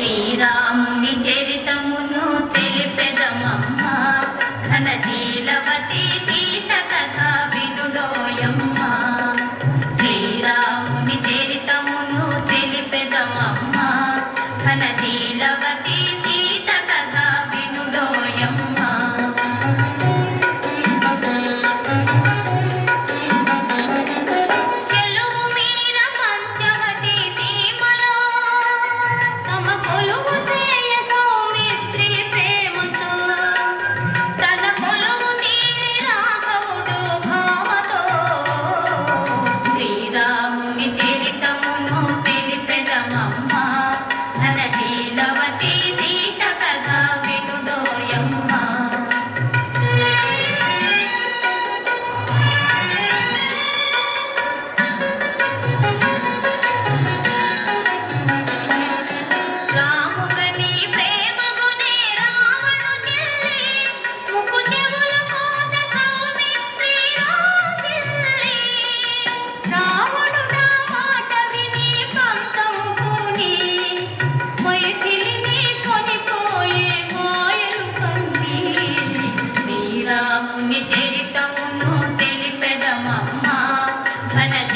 శ్రీరాముని చరితమును তমনো స్వామి చరితమును తెలిపెదమమ్మా. ఘన